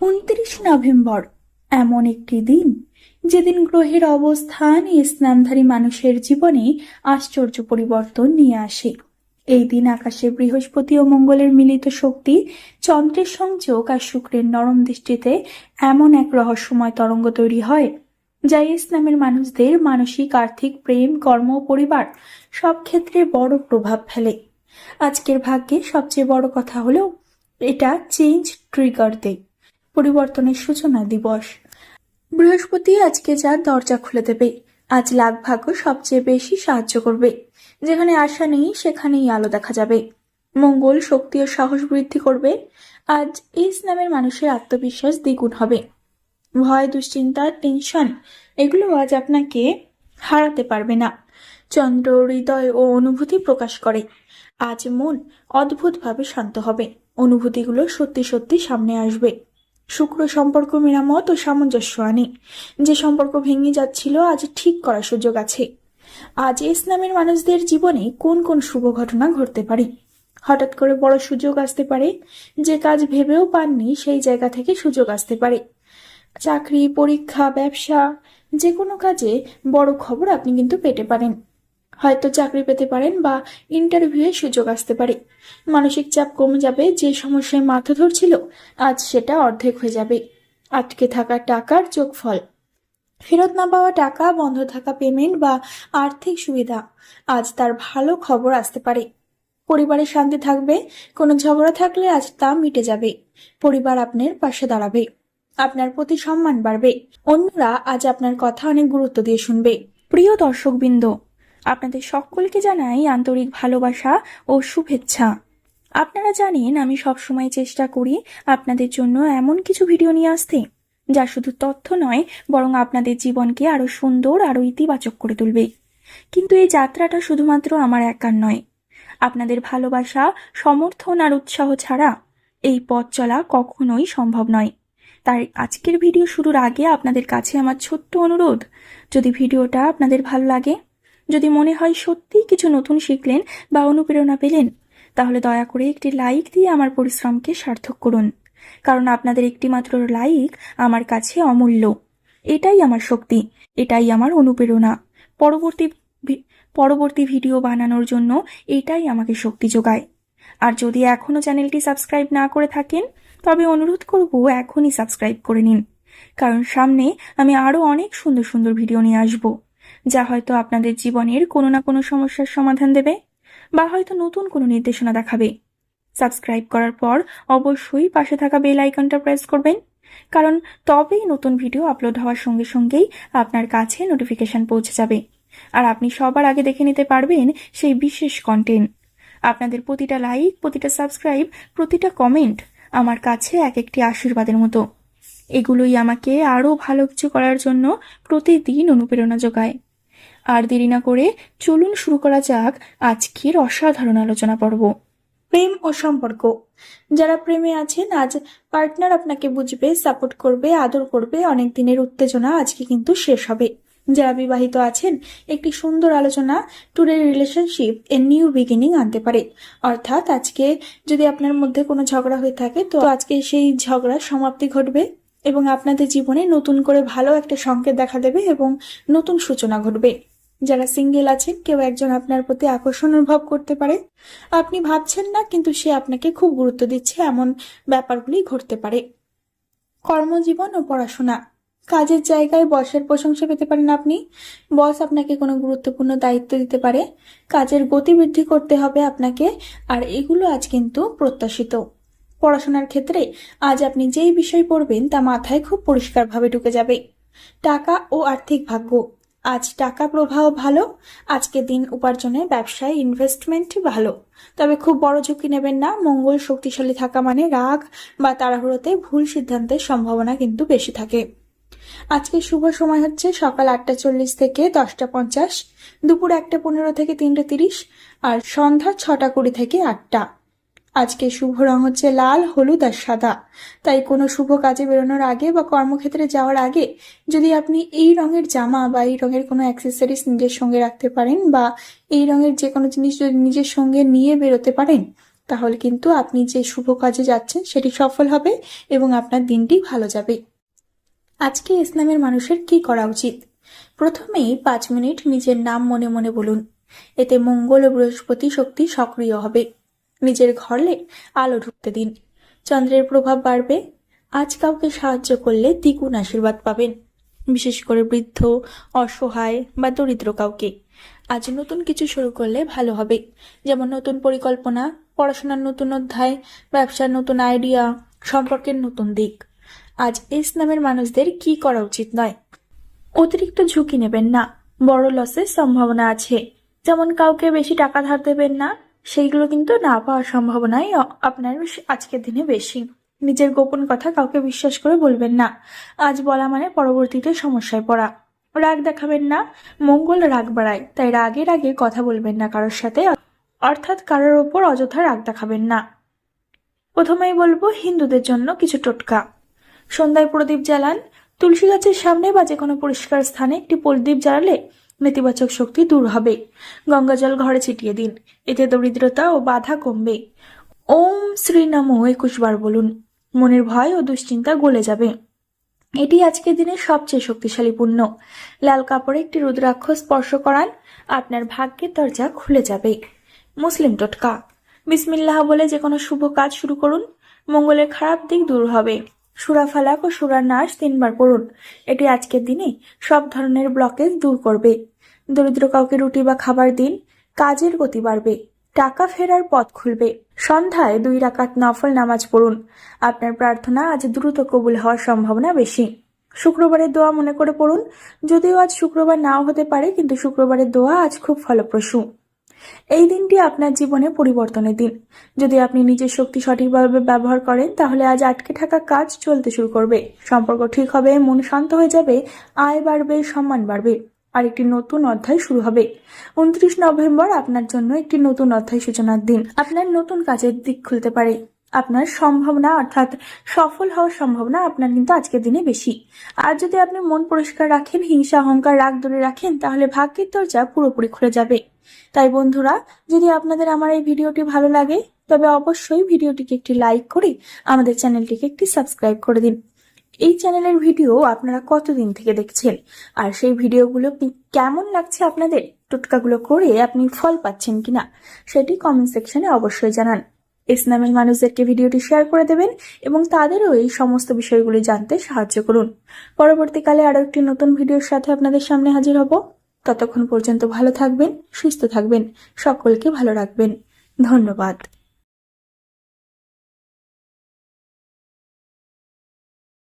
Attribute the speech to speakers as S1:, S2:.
S1: উনত্রিশ নভেম্বর, এমন একটি দিন যেদিন গ্রহের অবস্থান স্নানধারী মানুষের জীবনে আশ্চর্য পরিবর্তন নিয়ে আসে। এই দিন আকাশে বৃহস্পতি ও মঙ্গলের মিলিত শক্তি, চন্দ্রের সংযোগ আর শুক্রের নরম দৃষ্টিতে এমন এক রহস্যময় তরঙ্গ তৈরি হয়, যা ইসলামের মানুষদের মানসিক, আর্থিক, প্রেম, কর্ম পরিবার সব ক্ষেত্রে বড় প্রভাব ফেলে। আজকের ভাগ্যে সবচেয়ে বড় কথা হলো, এটা চেঞ্জ ট্রিগার ডে পরিবর্তনের সূচনা দিবস। বৃহস্পতি আজকে যার দরজা খুলে দেবে। আজ লাখ ভাগ্য সবচেয়ে বেশি সাহায্য করবে। যেখানে আশা নেই, সেখানেই আলো দেখা যাবে। মঙ্গল, শক্তি ও সাহস বৃদ্ধি করবে। আজ ইসলামের মানুষের আত্মবিশ্বাস দ্বিগুণ হবে। ভয়, দুশ্চিন্তা, টেনশন, এগুলো আজ আপনাকে হারাতে পারবে না। চন্দ্র, হৃদয় ও অনুভূতি প্রকাশ করে। আজ মন অদ্ভুতভাবে শান্ত হবে। অনুভূতিগুলো সত্যি সত্যি সামনে আসবে। শুক্র সম্পর্ক মেরামত ও সামঞ্জস্য আনে। যে সম্পর্ক ভেঙে যাচ্ছিল, আজ ঠিক করার সুযোগ আছে। আজ ইসলামের মানুষদের জীবনে কোন কোন শুভ ঘটনা ঘটতে পারে? হঠাৎ করে বড় সুযোগ আসতে পারে, যে কাজ ভেবেও পাননি সেই জায়গা থেকে সুযোগ আসতে পারে। চাকরি, পরীক্ষা, ব্যবসা, যে কোনো কাজে বড় খবর আপনি কিন্তু পেতে পারেন। হয়তো চাকরি পেতে পারেন বা ইন্টারভিউয়ে সুযোগ আসতে পারে। মানসিক চাপ কমে যাবে, যে সমস্যায় মাথা ধরছিল আজ সেটা অর্ধেক হয়ে যাবে। আটকে থাকা টাকার যোগফল ফেরত না পাওয়া টাকা, বন্ধ থাকা পেমেন্ট বা আর্থিক সুবিধা, আজ তার ভালো খবর আসতে পারে। পরিবারে শান্তি থাকবে, কোনো ঝগড়া থাকলে আজ তা মিটে যাবে। পরিবার আপনার পাশে দাঁড়াবে, আপনার প্রতি সম্মান বাড়বে। অন্যরা আজ আপনার কথা অনেক গুরুত্ব দিয়ে শুনবে। প্রিয় দর্শকবৃন্দ আপনাদের সকলকে জানাই আন্তরিক ভালোবাসা ও শুভেচ্ছা। আপনারা জানেন, আমি সবসময় চেষ্টা করি আপনাদের জন্য এমন কিছু ভিডিও নিয়ে আসতে, যা শুধু তথ্য নয়, বরং আপনাদের জীবনকে আরও সুন্দর, আরও ইতিবাচক করে তুলবে। কিন্তু এই যাত্রাটা শুধুমাত্র আমার একার নয়। আপনাদের ভালোবাসা, সমর্থন আর উৎসাহ ছাড়া এই পথ চলা কখনোই সম্ভব নয়। তাই আজকের ভিডিও শুরুর আগে আপনাদের কাছে আমার ছোট্ট অনুরোধ, যদি ভিডিওটা আপনাদের ভালো লাগে যদি মনে হয় সত্যিই কিছু নতুন শিখলেন বা অনুপ্রেরণা পেলেন, তাহলে দয়া করে একটি লাইক দিয়ে আমার পরিশ্রমকে সার্থক করুন। কারণ আপনাদের একটি মাত্র লাইক আমার কাছে অমূল্য। এটাই আমার শক্তি, এটাই আমার অনুপ্রেরণা। পরবর্তী পরবর্তী ভিডিও বানানোর জন্য এটাই আমাকে শক্তি যোগায়। আর যদি এখনও চ্যানেলটি সাবস্ক্রাইব না করে থাকেন, তবে অনুরোধ করব এখনই সাবস্ক্রাইব করে নিন। কারণ সামনে আমি আরও অনেক সুন্দর সুন্দর ভিডিও নিয়ে আসব। যা হয়তো আপনাদের জীবনের কোনো না কোনো সমস্যার সমাধান দেবে বা হয়তো নতুন কোনো নির্দেশনা দেখাবে। সাবস্ক্রাইব করার পর অবশ্যই পাশে থাকা বেল আইকনটা প্রেস করবেন, কারণ তবেই নতুন ভিডিও আপলোড হওয়ার সঙ্গে সঙ্গেই আপনার কাছে নোটিফিকেশন পৌঁছে যাবে। আর আপনি সবার আগে দেখে নিতে পারবেন সেই বিশেষ কন্টেন্ট আপনাদের প্রতিটা লাইক প্রতিটা সাবস্ক্রাইব প্রতিটা কমেন্ট আমার কাছে এক একটি আশীর্বাদের মতো। এগুলোই আমাকে আরও ভালো কিছু করার জন্য প্রতিদিন অনুপ্রেরণা যোগায়। আর দেরি না করে চলুন শুরু করা যাক আজকের অসাধারণ আলোচনা পর্ব। প্রেম ও সম্পর্ক। যারা প্রেমে আছেন, আজ পার্টনার আপনাকে বুঝবে, সাপোর্ট করবে, আদর করবে অনেক দিনের উত্তেজনা আজকে কিন্তু শেষ হবে। যারা বিবাহিত আছেন, একটি সুন্দর আলোচনা, টুডের রিলেশনশিপ, এ নিউ বিগিনিং আনতে পারে। অর্থাৎ আজকে যদি আপনার মধ্যে কোনো ঝগড়া হয়ে থাকে, তো আজকে সেই ঝগড়ার সমাপ্তি ঘটবে এবং আপনাদের জীবনে নতুন করে ভালো একটা সংকেত দেখা দেবে এবং নতুন সূচনা ঘটবে। যারা সিঙ্গেল আছেন, কেউ একজন আপনার প্রতি আকর্ষণ অনুভব করতে পারে। আপনি ভাবছেন না, কিন্তু সে আপনাকে খুব গুরুত্ব দিচ্ছে, এমন ব্যাপারগুলি ঘটতে পারে। কর্মজীবন ও পড়াশোনা। কাজের জায়গায় বসের প্রশংসা পেতে পারেন আপনি। বস আপনাকে কোনো গুরুত্বপূর্ণ দায়িত্ব দিতে পারে। কাজের গতি বৃদ্ধি করতে হবে আপনাকে, আর এগুলো আজ কিন্তু প্রত্যাশিত। পড়াশোনার ক্ষেত্রে আজ আপনি যেই বিষয় পড়বেন, তা মাথায় খুব পরিষ্কারভাবে ঢুকে যাবে। টাকা ও আর্থিক ভাগ্য। আজ টাকা প্রবাহ ভালো, আজকে দিন উপার্জনের ব্যবসায় ইনভেস্টমেন্ট ভালো। তবে খুব বড় ঝুঁকি নেবেন না, মঙ্গল শক্তিশালী থাকা মানে রাগ বা তাড়াহুড়োতে ভুল সিদ্ধান্তের সম্ভাবনা কিন্তু বেশি থাকে। আজকে শুভ সময় হচ্ছে সকাল আটটা চল্লিশ থেকে দশটা পঞ্চাশ, দুপুর একটা পনেরো থেকে তিনটে তিরিশ, আর সন্ধ্যা ছটা কুড়ি থেকে আটটা। আজকে শুভ রং হচ্ছে লাল, হলুদ আর সাদা। তাই কোনো শুভ কাজে বেরোনোর আগে বা কর্মক্ষেত্রে যাওয়ার আগে যদি আপনি এই রঙের জামা বা এই রঙের কোনো অ্যাক্সেসরিজ নিজের সঙ্গে রাখতে পারেন বা এই রঙের যে কোনো জিনিস যদি নিজের সঙ্গে নিয়ে বেরোতে পারেন, তাহলে কিন্তু আপনি যে শুভ কাজে যাচ্ছেন সেটি সফল হবে এবং আপনার দিনটি ভালো যাবে। আজকে ইসলামের মানুষের কি করা উচিত? প্রথমেই পাঁচ মিনিট নিজের নাম মনে মনে বলুন। এতে মঙ্গল ও বৃহস্পতি শক্তি সক্রিয় হবে। নিজের ঘরে আলো ঢুকতে দিন। চন্দ্রের প্রভাব বাড়বে। আজ কাউকে সাহায্য করলে দ্বিগুণ আশীর্বাদ পাবেন। বিশেষ করে বৃদ্ধ, অসহায় বা দরিদ্র কাউকে। আজ নতুন কিছু শুরু করলে ভালো হবে। যেমন নতুন পরিকল্পনা, পড়াশোনার নতুন অধ্যায়, ব্যবসার নতুন আইডিয়া, সম্পর্কের নতুন দিক। আজ ইসলামের মানুষদের কি করা উচিত নয়? অতিরিক্ত ঝুঁকি নেবেন না। বড় লসের সম্ভাবনা আছে। যেমন কাউকে বেশি টাকা ধার দেবেন না সেইগুলো কিন্তু না পাওয়ার সম্ভাবনাই আপনার আজকের দিনে বেশি। নিজের গোপন কথা কাউকে বিশ্বাস করে বলবেন না। আজ বলা মানে পরবর্তীতে সমস্যায় পড়া। রাগ দেখাবেন না, মঙ্গল রাগ বাড়ায়, তাই রাগের আগে কথা বলবেন না কারোর সাথে, অর্থাৎ কারোর ওপর অযথা রাগ দেখাবেন না। প্রথমেই বলব, হিন্দুদের জন্য কিছু টোটকা। সন্ধ্যায় প্রদীপ জ্বালান। তুলসী গাছের সামনে বা যে কোনো পরিষ্কার স্থানে একটি প্রদীপ জ্বালালে নেতিবাচক শক্তি দূর হবে। গঙ্গাজল ঘরে ছিটিয়ে দিন, এতে দরিদ্রতা ও বাধা কমবে। ওম শ্রী নমো একুশ বার বলুন, মনের ভয় ও দুশ্চিন্তা গলে যাবে। এটি আজকের দিনের সবচেয়ে শক্তিশালী পুণ্য। লাল কাপড়ে একটি রুদ্রাক্ষ স্পর্শ করান, আপনার ভাগ্যের দরজা খুলে যাবে। মুসলিম টোটকা। বিসমিল্লাহ বলে যে কোনো শুভ কাজ শুরু করুন, মঙ্গলের খারাপ দিক দূর হবে। সুরা ফালাক ও সুরার নাশ তিনবার পড়ুন। এটি আজকের দিনে সব ধরনের ব্লকেজ দূর করবে। দরিদ্র কাউকে রুটি বা খাবার দিন, কাজের গতি বাড়বে, টাকা ফেরার পথ খুলবে। সন্ধ্যায় দুই রাকাত নফল নামাজ পড়ুন। আপনার প্রার্থনা আজ দ্রুত কবুল হওয়ার সম্ভাবনা বেশি। শুক্রবারের দোয়া মনে করে পড়ুন, যদিও আজ শুক্রবার নাও হতে পারে, কিন্তু শুক্রবারের দোয়া আজ খুব ফলপ্রসূ। এই দিনটি আপনার জীবনে পরিবর্তনের দিন। যদি আপনি নিজের শক্তি সঠিকভাবে ব্যবহার করেন, তাহলে আজ আটকে থাকা কাজ চলতে শুরু করবে। সম্পর্ক ঠিক হবে, মন শান্ত হয়ে যাবে, আয় বাড়বে, সম্মান বাড়বে। আর একটি নতুন অধ্যায় শুরু হবে। উনত্রিশ নভেম্বর আপনার জন্য একটি নতুন অধ্যায় সূচনার দিন। আপনার নতুন কাজের দিক খুলতে পারে। আপনার সম্ভাবনা, অর্থাৎ সফল হওয়ার সম্ভাবনা আপনার কিন্তু আজকের দিনে বেশি। আর যদি আপনি মন পরিষ্কার রাখেন, হিংসা, অহংকার, রাগ দূরে রাখেন, তাহলে ভাগ্যের দরজা পুরোপুরি খুলে যাবে। তাই বন্ধুরা, যদি আপনাদের আমার এই ভিডিওটি ভালো লাগে, তবে অবশ্যই ভিডিওটিকে একটি লাইক করে আমাদের চ্যানেলটিকে একটি সাবস্ক্রাইব করে দিন। এই চ্যানেলের ভিডিও আপনারা কতদিন থেকে দেখছেন? আর সেই ভিডিওগুলো কেমন লাগছে আপনাদের? টোটকাগুলো করে আপনি ফল পাচ্ছেন কিনা, সেটি কমেন্ট সেকশনে অবশ্যই জানান। ইসলামের মানুষদেরকে ভিডিওটি শেয়ার করে দেবেন এবং তাদেরও এই সমস্ত বিষয়গুলি জানতে সাহায্য করুন। পরবর্তীকালে আরও একটি নতুন ভিডিওর সাথে আপনাদের সামনে হাজির হব। ততক্ষণ পর্যন্ত ভালো থাকবেন সুস্থ থাকবেন সকলকে ভালো রাখবেন। ধন্যবাদ।